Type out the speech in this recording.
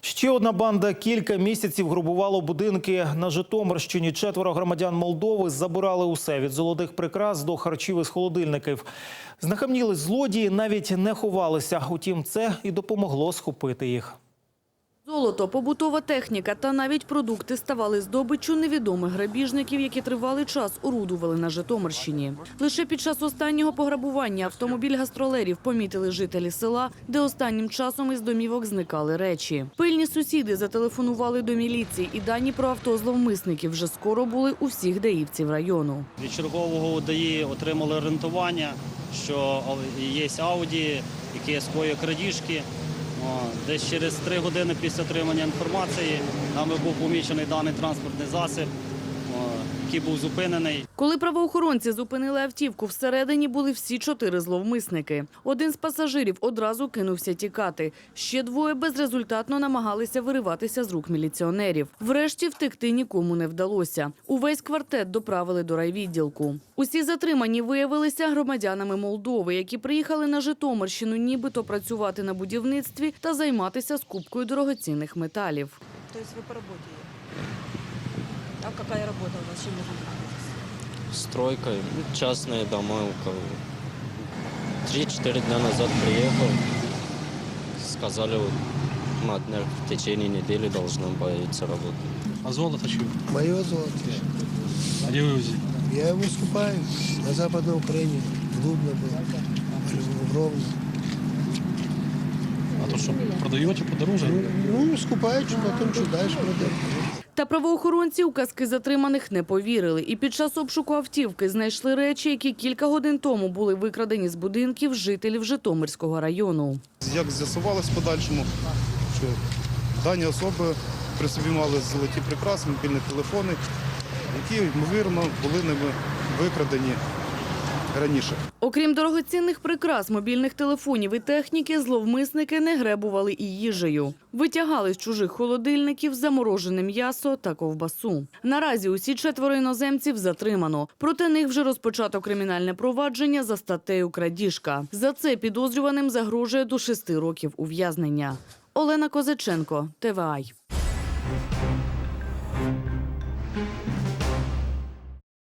Ще одна банда кілька місяців грубувала будинки на Житомирщині. Четверо громадян Молдови забирали усе від золотих прикрас до харчів із холодильників. Знахамніли злодії, навіть не ховалися. Утім, це і допомогло схопити їх. Золото, побутова техніка та навіть продукти ставали здобиччю невідомих грабіжників, які тривалий час орудували на Житомирщині. Лише під час останнього пограбування автомобіль гастролерів помітили жителі села, де останнім часом із домівок зникали речі. Пильні сусіди зателефонували до міліції, і дані про авто зловмисників вже скоро були у всіх даївців району. Від чергового УДАІ отримали орієнтування, що є Ауді, яке скоює крадіжки. Десь через три години після отримання інформації нами був помічений даний транспортний засіб, який був зупинений. Коли правоохоронці зупинили автівку, всередині були всі чотири зловмисники. Один з пасажирів одразу кинувся тікати. Ще двоє безрезультатно намагалися вириватися з рук міліціонерів. Врешті втекти нікому не вдалося. Увесь квартет доправили до райвідділку. Усі затримані виявилися громадянами Молдови, які приїхали на Житомирщину нібито працювати на будівництві та займатися скупкою дорогоцінних металів. То есть вы по работе? А какая работа у вас? Чем вы занимаетесь? стройкой, ну, частные дома у кого. Три-четыре дня назад приехал, сказали, вот, днях в течение недели должна появиться работа. А золото чье? Мое золото. А где вы его взяли? Я его скупаю на Западной Украине, в Дубно был, в Ровно. То что, продаете? Ну, скупаю, что потом что дальше продаю. Та правоохоронці у казки затриманих не повірили. І під час обшуку автівки знайшли речі, які кілька годин тому були викрадені з будинків жителів Житомирського району. Як з'ясувалось в подальшому, що дані особи при собі мали золоті прикраси, мобільні телефони, які, ймовірно, були ними викрадені раніше. Окрім дорогоцінних прикрас, мобільних телефонів і техніки, зловмисники не гребували і їжею. Витягали з чужих холодильників заморожене м'ясо та ковбасу. Наразі усі четверо іноземців затримано. Проти них вже розпочато кримінальне провадження за статтею крадіжка. За це підозрюваним загрожує до шести років ув'язнення. Олена Козаченко, ТВАЙ.